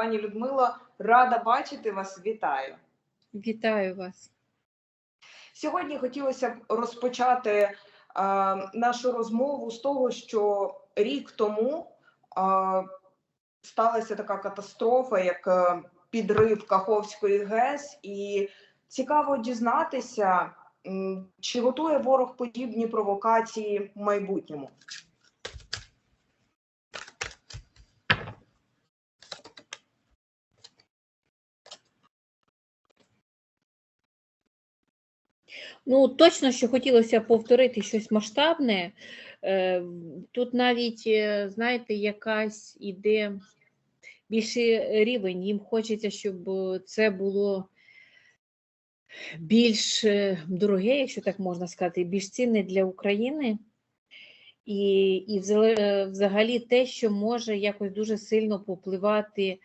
Пані Людмила, рада бачити вас. Вітаю. Вітаю вас. Сьогодні хотілося б розпочати е, нашу розмову з того, що рік тому е, сталася така катастрофа, як е, підрив Каховської ГЕС, і цікаво дізнатися, чи готує ворог подібні провокації в майбутньому. Ну, точно, що хотілося повторити щось масштабне. Е, Тут навіть, е, знаєте, якась іде більший рівень. Їм хочеться, щоб е, це було більш дороге, якщо так можна сказати, більш цінне для України. І, і взагалі те, що може якось дуже сильно попливати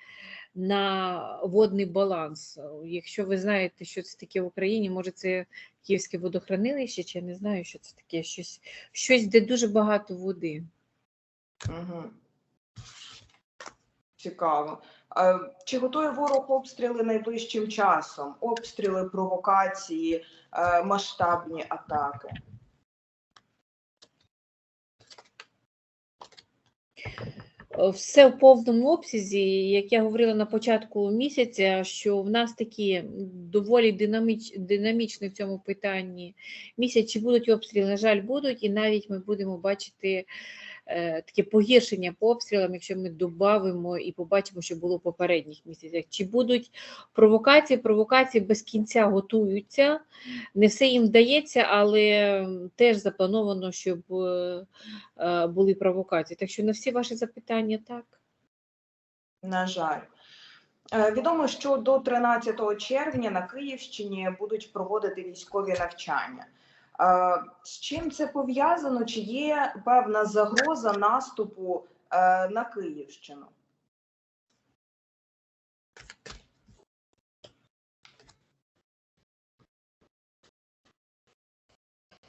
на водний баланс. Якщо ви знаєте, що це таке в Україні, може це Київське водохранилище, чи я не знаю, що це таке, щось, щось де дуже багато води. Угу. Цікаво. Чи готує ворог обстріли найближчим часом? Обстріли, провокації, е, масштабні атаки? Все в повному обсязі, як я говорила на початку місяця, що в нас такі доволі динаміч, динамічні в цьому питанні місяць. Будуть обстріли? На жаль, будуть, і навіть ми будемо бачити таке погіршення по обстрілам, якщо ми додамо і побачимо, що було в попередніх місяцях. Чи будуть провокації? Провокації без кінця готуються. Не все їм вдається, але теж заплановано, щоб е, е, були провокації. Так що на всі ваші запитання так. На жаль. Е, Відомо, що до 13 червня на Київщині будуть проводити військові навчання. З чим це пов'язано? Чи є певна загроза наступу е, на Київщину?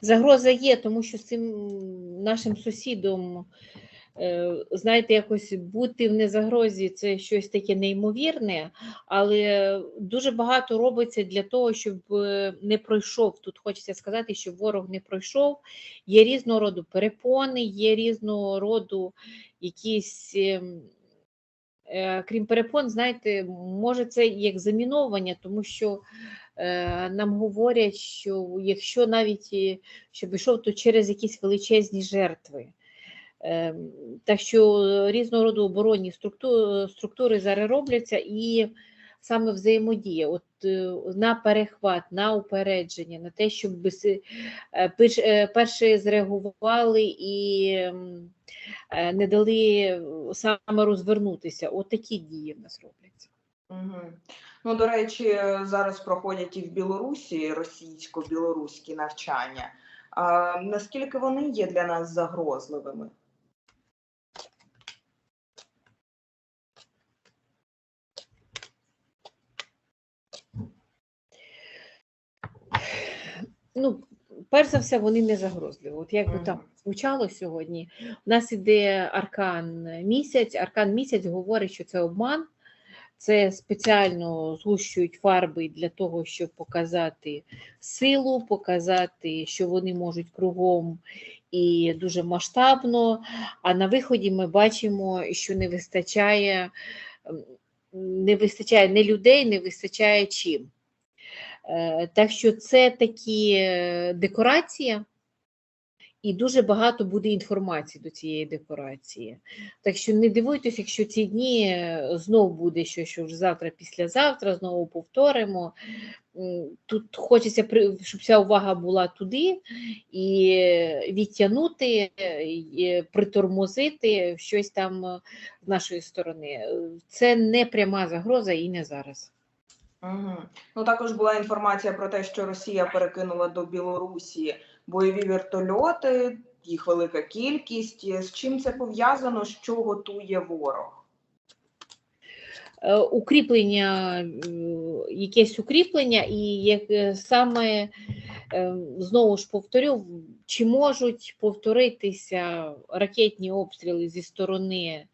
Загроза є, тому що з цим нашим сусідом, знаєте, якось бути в незагрозі це щось таке неймовірне, але дуже багато робиться для того, щоб е, не пройшов. Тут хочеться сказати, щоб ворог не пройшов. Є різного роду перепони, є різного роду якісь. ем, е, Крім перепон, знаєте, може це як заміновання, тому що е, нам говорять, що якщо навіть щоб йшов, то через якісь величезні жертви. Ем, Так що різного роду оборонні структури, структури зараз робляться і саме взаємодія, от е, на перехват, на упередження, на те, щоб е, е, перші зреагували і ем, е, не дали е, саме розвернутися. От такі дії в нас робляться. Угу. Ну, до речі, зараз проходять і в Білорусі російсько-білоруські навчання. А, наскільки вони є для нас загрозливими? Ну, перш за все, вони не загрозливі. От як би там звучало сьогодні, у нас іде аркан місяць. Аркан місяць говорить, що це обман. Це спеціально згущують фарби для того, щоб показати силу, показати, що вони можуть кругом і дуже масштабно. А на виході ми бачимо, що не вистачає, не вистачає не людей, не вистачає чим. Е, Так що це такі е, декорація, і дуже багато буде інформації до цієї декорації. Так що не дивуйтесь, якщо ці дні е, знов буде щось, що вже завтра, післязавтра, знову повторимо. Тут хочеться, щоб вся увага була туди і відтягнути, і притормозити щось там з нашої сторони. Це не пряма загроза і не зараз. Угу. Ну, також була інформація про те, що Росія перекинула до Білорусі бойові вертольоти, їх велика кількість. З чим це пов'язано? Що готує ворог? Е, укріплення, якесь укріплення, і як е, саме е, знову ж повторю, чи можуть повторитися ракетні обстріли зі сторони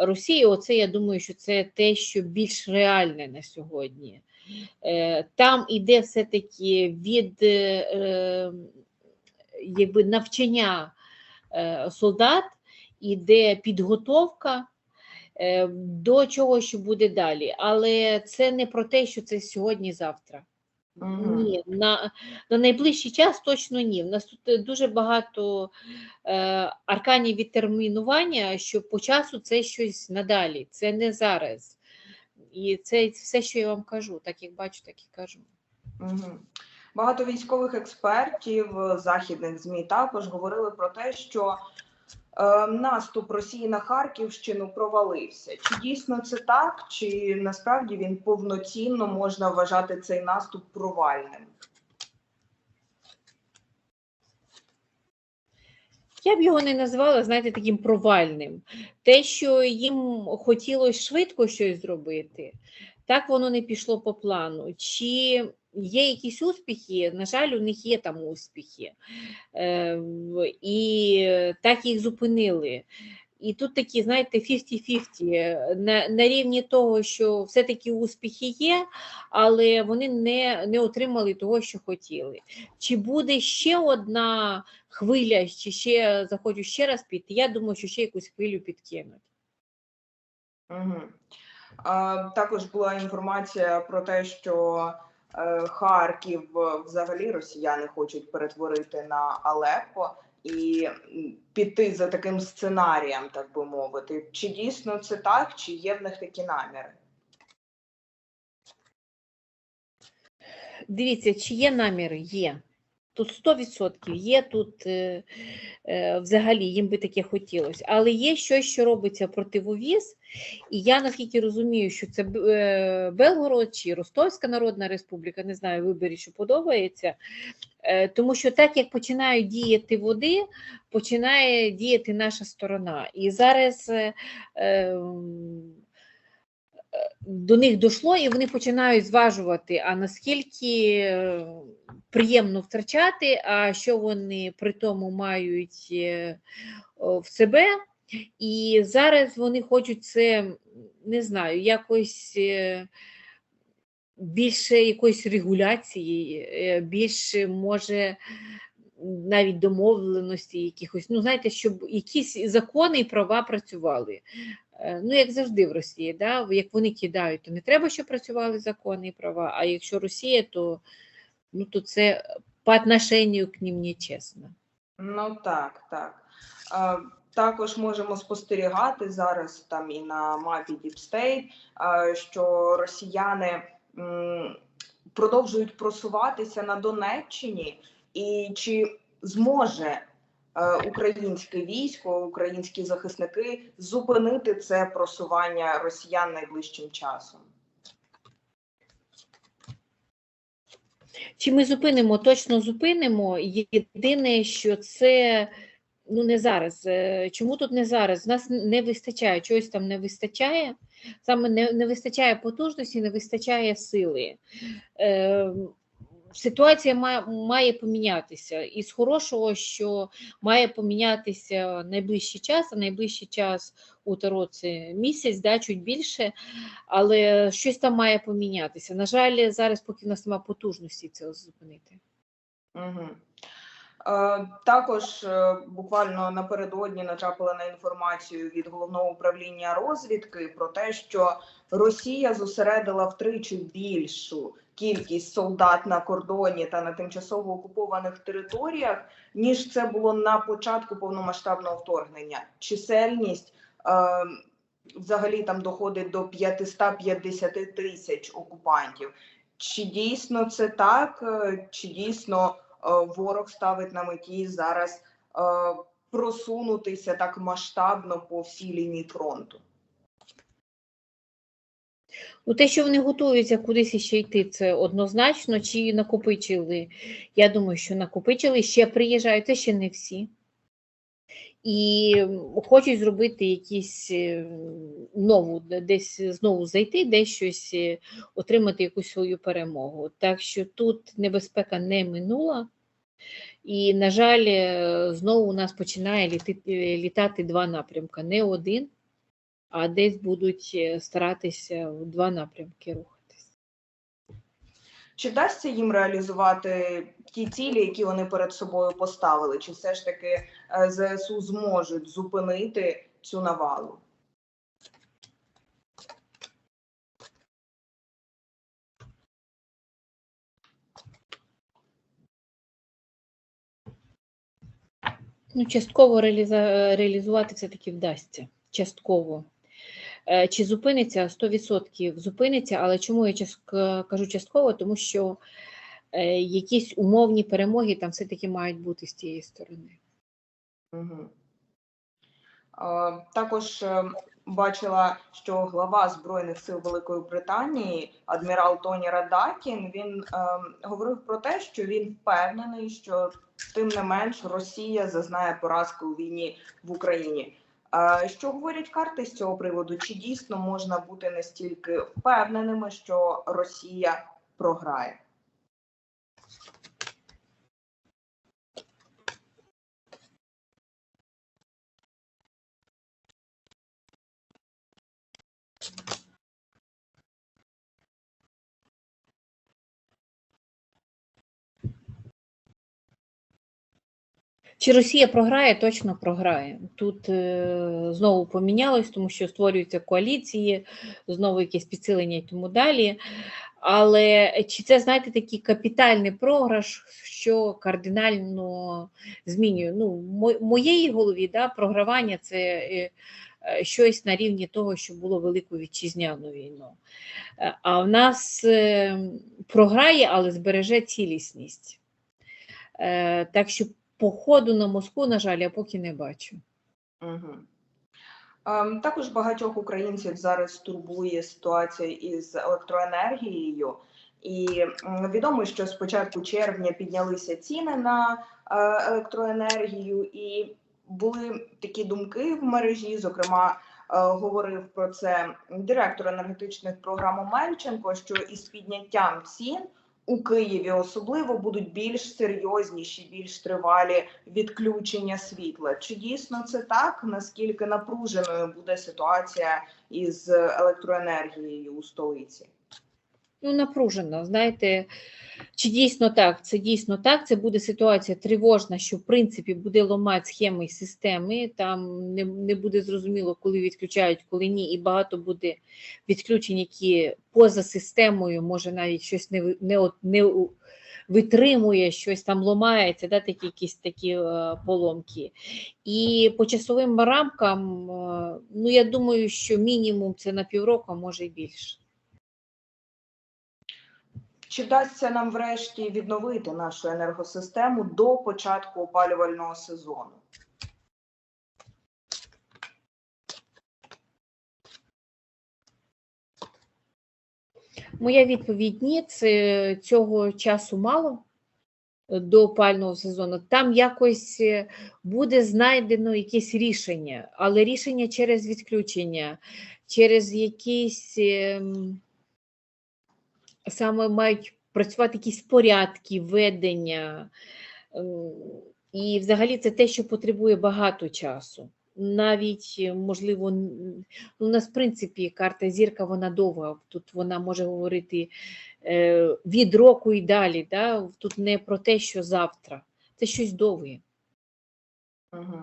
Росії. Оце я думаю, що це те, що більш реальне на сьогодні. Е, Там іде все-таки від е, е, якби навчання солдат, іде підготовка до чого, що буде далі. Але це не про те, що це сьогодні-завтра. Ні, на, на найближчий час точно ні. У нас тут е, дуже багато е, арканів відтермінування, що по часу це щось надалі, це не зараз. І це все, що я вам кажу, так як бачу, так і кажу. Багато військових експертів е, західних змі також говорили про те, що наступ Росії на Харківщину провалився. Чи дійсно це так, чи насправді він повноцінно можна вважати цей наступ провальним? Я б його не назвала, знаєте, таким провальним. Те, що їм хотілося швидко щось зробити, так воно не пішло по плану. Чи є якісь успіхи? На жаль, у них є там успіхи. Е, і так їх зупинили. І тут такі, знаєте, 50-50 на, на рівні того, що все-таки успіхи є, але вони не, не отримали того, що хотіли. Чи буде ще одна хвиля, чи ще захочу ще раз піти? Я думаю, що ще якусь хвилю підкинуть. Угу. Також була інформація про те, що Харків е, взагалі росіяни хочуть перетворити на Алеппо і піти за таким сценарієм, так би мовити. Чи дійсно це так, чи є в них такі наміри? Дивіться, чи є наміри? Є. Тут 100% є, тут е, е, взагалі їм би таке хотілося. Але є щось, що робиться противовіз, і я наскільки розумію, що це е, Белгород чи Ростовська Народна Республіка, не знаю, вибері, що подобається. Е, тому що так як починають діяти води, починає діяти наша сторона. І зараз е, е, до них дійшло, і вони починають зважувати, а наскільки е, приємно втрачати, а що вони при тому мають е, в себе. І зараз вони хочуть це, не знаю, якось е, більше якоїсь регуляції, більше може навіть домовленості якихось. Ну, знаєте, щоб якісь закони і права працювали. Е, Ну, як завжди в Росії, да? як вони кидають, то не треба, щоб працювали закони і права. А якщо Росія, то, ну, то це по отношению к ним нечесно. Ну так, так. Е, Також можемо спостерігати зараз там і на мапі State, е, що росіяни продовжують просуватися на Донеччині, і чи зможе українське військо, українські захисники зупинити це просування росіян найближчим часом? Чи ми зупинимо? Точно зупинимо. Єдине, що це ну не зараз. Е, Чому тут не зараз? Нас не вистачає, чогось там не вистачає. Саме не, не вистачає потужності, не вистачає сили. Е, Ситуація має, має помінятися. І з хорошого, що має помінятися найближчий час, а найближчий час у Таро це місяць, да, чуть більше, але щось там має помінятися. На жаль, зараз, поки в нас немає потужності це зупинити. Угу. Також е, буквально напередодні натрапила на інформацію від головного управління розвідки про те, що Росія зосередила втричі більшу кількість солдат на кордоні та на тимчасово окупованих територіях, ніж це було на початку повномасштабного вторгнення. Чисельність е, взагалі там доходить до 550 тисяч окупантів. Чи дійсно це так? Е, Чи дійсно е, ворог ставить на меті зараз е, просунутися так масштабно по всій лінії фронту? Ну, те, що вони готуються кудись іще йти, це однозначно. Чи накопичили? Я думаю, що накопичили, ще приїжджають, це ще не всі. І хочуть зробити якісь е, нову, десь знову зайти, десь щось е, отримати якусь свою перемогу. Так що тут небезпека не минула. І, на жаль, е, знову у нас починає е, літати два напрямки, не один. А десь будуть е, старатися в два напрямки рухатись. Чи вдасться їм реалізувати ті цілі, які вони перед собою поставили? Чи все ж таки е, ЗСУ зможуть зупинити цю навалу? Ну, частково реалізувати все-таки вдасться. Частково. Е, Чи зупиниться 100% зупиниться, але чому я кажу частково? Тому що е, якісь умовні перемоги там все-таки мають бути з тієї сторони. Угу. Також е, бачила, що глава Збройних сил Великої Британії, адмірал Тоні Радакін, він говорив про те, що він впевнений, що тим не менш Росія зазнає поразки у війні в Україні. Що говорять карти з цього приводу? Чи дійсно можна бути настільки впевненими, що Росія програє? Чи Росія програє, точно програє. Тут е, знову помінялось, тому що створюються коаліції, знову якесь підсилення і тому далі. Але чи це, знаєте, такий капітальний програш, що кардинально змінює? Ну, в мо- моєї голові да, програвання це е, е, щось на рівні того, що було Велику вітчизняну війну. Е, А в нас програє, але збереже цілісність. Так що походу на Москву, на жаль, я поки не бачу. Угу. Також багатьох українців зараз турбує ситуація із електроенергією, і відомо, що з початку червня піднялися ціни на е, електроенергію, і були такі думки в мережі. Зокрема, е, говорив про це директор енергетичних програм Омельченко, що із підняттям цін у Києві особливо будуть більш серйозніші, більш тривалі відключення світла. Чи дійсно це так? Наскільки напруженою буде ситуація із електроенергією у столиці? Ну, напружено, знаєте, чи дійсно так? Це дійсно так. Це буде ситуація тривожна, що в принципі буде ломати схеми і системи. Там не, не буде зрозуміло, коли відключають, коли ні, і багато буде відключень, які поза системою, може навіть щось не, не, не витримує, щось там ломається, да, такі якісь такі е, поломки. І по часовим рамкам, е, ну я думаю, що мінімум це на півроку, може й більше. Чи вдасться нам врешті відновити нашу енергосистему до початку опалювального сезону? Моя відповідь ні, це цього часу мало до опального сезону. Там якось е, буде знайдено якесь рішення, але рішення через відключення, через якісь ем, саме мають працювати якісь порядки, ведення. ем, І взагалі це те, що потребує багато часу. Навіть, е, можливо, ну, у нас, в принципі, карта зірка, вона довга. Тут вона може говорити е, від року і далі. Да? Тут не про те, що завтра. Це щось довге. Угу.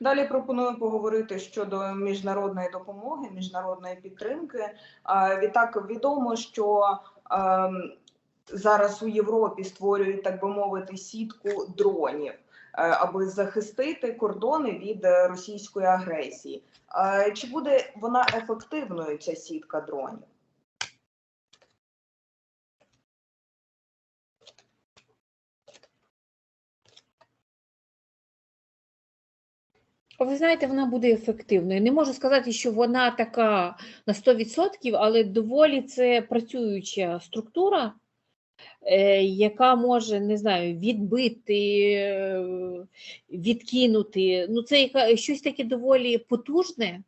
Далі пропоную поговорити щодо міжнародної допомоги, міжнародної підтримки. Відтак відомо, що зараз у Європі створюють, так би мовити, сітку дронів, е, аби захистити кордони від е, російської агресії. Е, Чи буде вона ефективною, ця сітка дронів? Ви знаєте, вона буде ефективною. Не можу сказати, що вона така на 100%, але доволі це працююча структура, е, яка може, не знаю, відбити, е, відкинути. Ну, це щось таке доволі потужне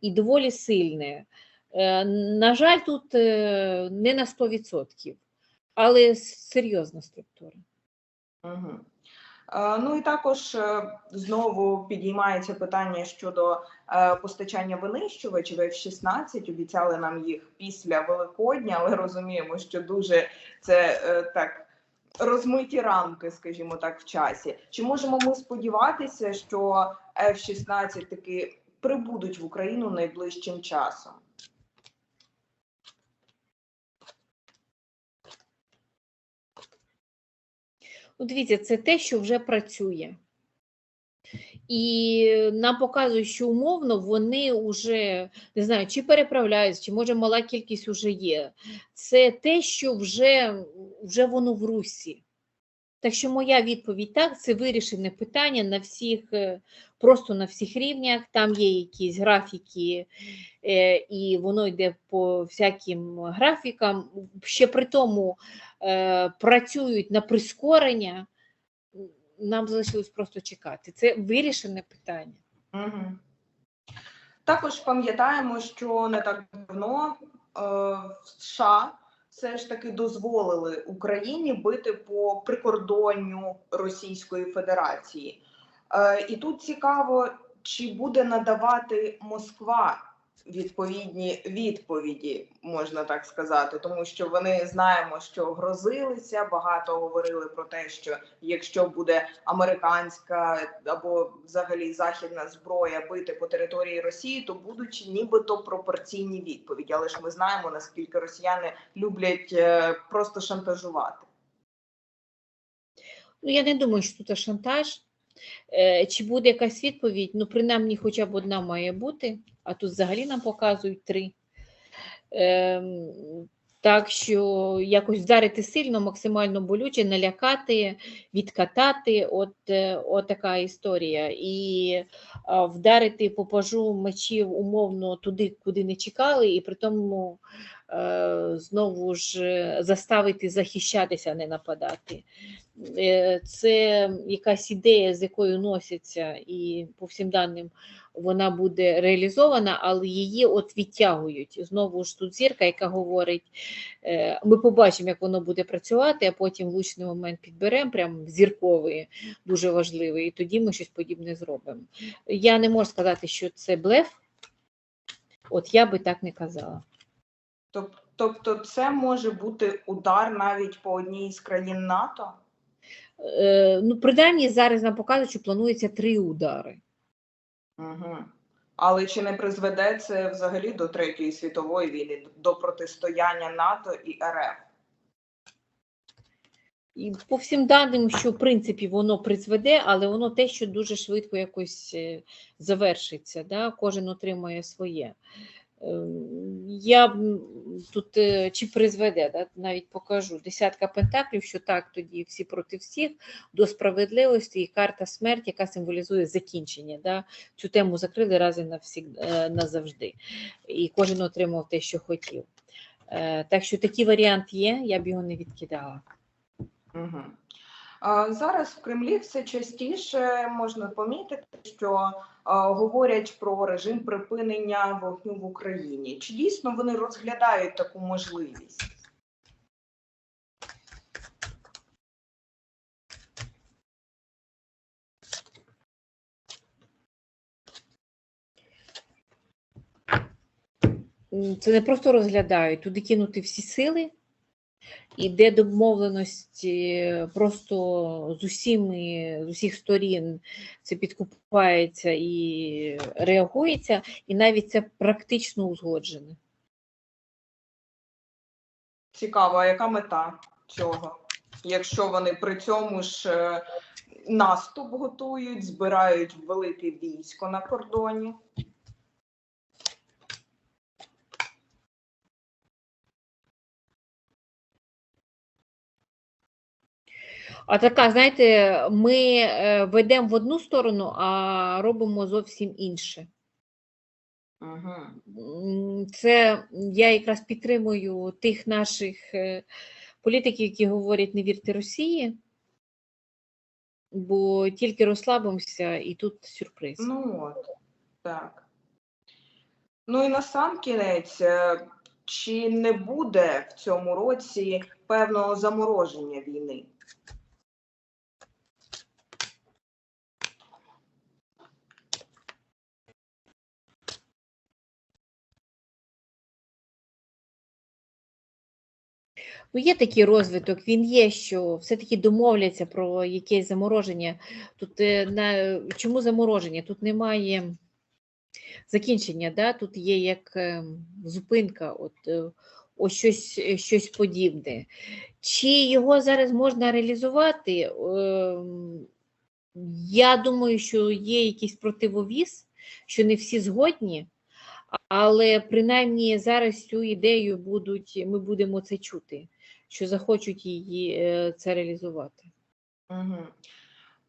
і доволі сильне. Е, На жаль, тут не на 100%, але серйозна структура. Угу. Е, Ну і також е, знову підіймається питання щодо е, постачання винищувачів F-16. Обіцяли нам їх після Великодня, але розуміємо, що дуже це так розмиті рамки, скажімо так, в часі. Чи можемо ми сподіватися, що F-16 таки прибудуть в Україну найближчим часом? Ну, дивіться, це те, що вже працює. І нам показують, що умовно вони вже не знаю, чи переправляються, чи може мала кількість вже є. Це те, що вже, вже воно в русі. Так що моя відповідь так, це вирішене питання на всіх, е, просто на всіх рівнях. Там є якісь графіки, е, і воно йде по всяким графікам. Ще при тому е, працюють на прискорення. Нам залишилось просто чекати. Це вирішене питання. Угу. Також пам'ятаємо, що не так давно е, в США все ж таки дозволили Україні бити по прикордонню Російської Федерації. Е, і тут цікаво, чи буде надавати Москва відповідні відповіді, можна так сказати, тому що вони знаємо, що грозилися, багато говорили про те, що якщо буде американська або взагалі західна зброя бити по території Росії, то будуть нібито пропорційні відповіді. Але ж ми знаємо наскільки росіяни люблять е, просто шантажувати. Ну, я не думаю, що тут шантаж. Е, Чи буде якась відповідь? Ну, принаймні, хоча б одна має бути, а тут взагалі нам показують три. Так що якось вдарити сильно, максимально болюче, налякати, відкатати, от, е, от така історія. І вдарити по пажу мечів умовно туди, куди не чекали, і при тому е, знову ж е, заставити захищатися, не нападати. Е, Це якась ідея, з якою носяться, і по всім даним вона буде реалізована, але її от відтягують. Знову ж тут зірка, яка говорить: е, ми побачимо, як воно буде працювати, а потім влучний момент підберемо, прям зірковий, дуже важливий, і тоді ми щось подібне зробимо. Я не можу сказати, що це блеф. От я би так не казала. Тобто, це може бути удар навіть по одній з країн НАТО. Е, Ну, принаймні зараз нам показують, що планується три удари. Угу. Але чи не призведе це взагалі до Третьої світової війни, до протистояння НАТО і РФ? І по всім даним, що в принципі воно призведе, але воно те, що дуже швидко якось е, завершиться. Да? Кожен отримує своє. Ем, Я тут е, чи призведе, да? навіть покажу десятка пентаклів, що так тоді всі проти всіх, до справедливості і карта смерть, яка символізує закінчення. Да? Цю тему закрили раз і е, назавжди. І кожен отримав те, що хотів. Е, Так що такий варіант є, я б його не відкидала. Угу. Зараз в Кремлі все частіше можна помітити, що говорять про режим припинення вогню в Україні. Чи дійсно вони розглядають таку можливість? Це не просто розглядають, туди кинути всі сили, іде домовленості просто з усіми, з усіх сторін це підкупається і реагується, і навіть це практично узгоджене. Цікаво, а яка мета цього? Якщо вони при цьому ж е, наступ готують, збирають велике військо на кордоні. А така, знаєте, ми е, ведемо в одну сторону, а робимо зовсім інше. М, Це я якраз підтримую тих наших е, політиків, які говорять не вірте Росії, бо тільки розслабимося і тут сюрприз. Ну от, так. Ну і на сам кінець, е, чи не буде в цьому році певного замороження війни? Ну, є такий розвиток, він є, що все-таки домовляться про якесь замороження. Тут е, на чому замороження? Тут немає закінчення, да? тут є як е, зупинка, от, е, ось щось, е, щось подібне. Чи його зараз можна реалізувати? Ем, Я думаю, що є якийсь противовіз, що не всі згодні, але принаймні зараз цю ідею будуть, ми будемо це чути, що захочуть її е, це реалізувати. Угу.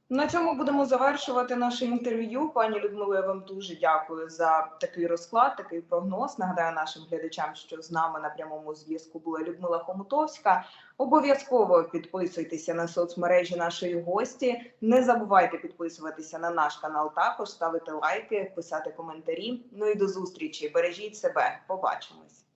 На цьому будемо завершувати наше інтерв'ю. Пані Людмило, я вам дуже дякую за такий розклад, такий прогноз. Нагадаю нашим глядачам, що з нами на прямому зв'язку була Людмила Хомутовська. Обов'язково підписуйтеся на соцмережі нашої гості. Не забувайте підписуватися на наш канал, також ставити лайки, писати коментарі. Ну і до зустрічі. Бережіть себе. Побачимось.